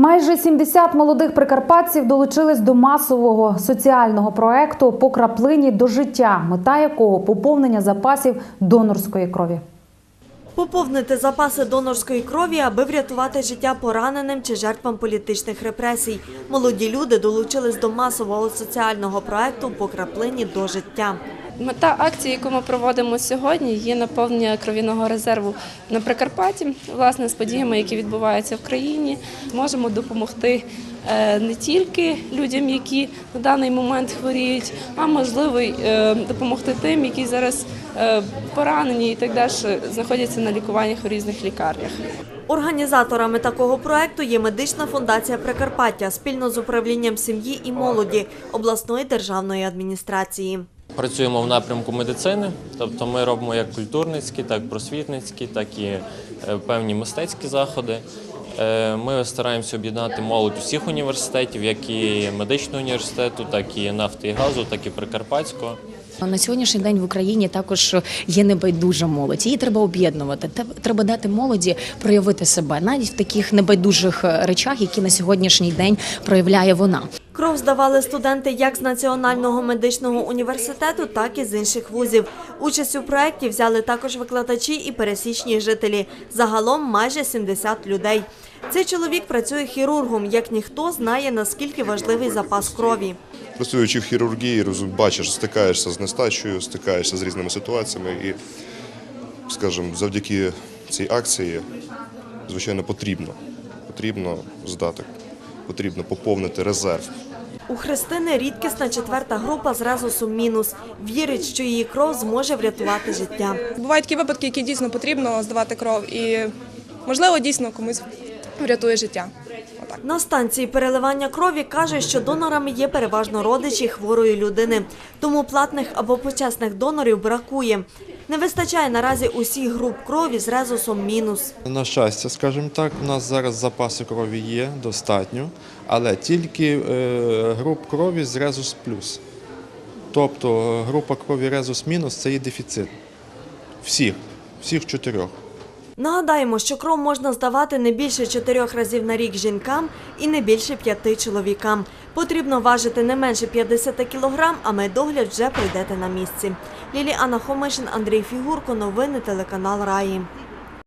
Майже 70 молодих прикарпатців долучились до масового соціального проекту по краплині до життя, мета якого поповнення запасів донорської крові. Поповнити запаси донорської крові, аби врятувати життя пораненим чи жертвам політичних репресій. Молоді люди долучились до масового соціального проекту по краплині до життя. Мета акції, яку ми проводимо сьогодні, є наповнення кров'яного резерву на Прикарпатті. Власне, з подіями, які відбуваються в країні, можемо допомогти е, не тільки людям, які на даний момент хворіють, а можливо е, допомогти тим, які зараз е, поранені і так далі знаходяться на лікуваннях у різних лікарнях. Організаторами такого проекту є медична фундація Прикарпаття спільно з управлінням сім'ї і молоді обласної державної адміністрації. Працюємо в напрямку медицини, тобто ми робимо як культурницькі, так і просвітницькі, так і е, певні мистецькі заходи. Е, Ми стараємося об'єднати молодь усіх університетів, як і медичного університету, так і нафти і газу, так і Прикарпатського. На сьогоднішній день в Україні також є небайдужа молодь. Її треба об'єднувати. Треба дати молоді проявити себе навіть в таких небайдужих е, речах, які на сьогоднішній день проявляє вона. Кров здавали студенти як з Національного медичного університету, так і з інших вузів. Участь у проєкті взяли також викладачі і пересічні жителі. Загалом майже 70 людей. Цей чоловік працює хірургом. Як ніхто знає, наскільки важливий запас крові. Працюючи в хірургії, бачиш, стикаєшся з нестачею, стикаєшся з різними ситуаціями і, скажімо, завдяки цій акції, звичайно, потрібно. Потрібно здати, потрібно поповнити резерв. У Христини рідкісна четверта група з резусом мінус. Вірить, що її кров зможе врятувати життя. Бувають такі випадки, які дійсно потрібно здавати кров, і можливо дійсно комусь врятує життя. Отак. На станції переливання крові каже, що донорами є переважно родичі хворої людини, тому платних або почесних донорів бракує. Не вистачає наразі усіх груп крові з резусом мінус. На щастя, скажімо так, у нас зараз запаси крові є достатньо, але тільки е, груп крові з резус плюс. Тобто е, група крові резус мінус це є дефіцит. Всіх, всіх чотирьох. Нагадаємо, що кров можна здавати не більше чотирьох разів на рік жінкам і не більше п'яти чоловікам. Потрібно важити не менше 50 кілограм, а медогляд вже пройдете на місці. Ліліана Хомишин, Андрій Фігурко, новини телеканал Раї.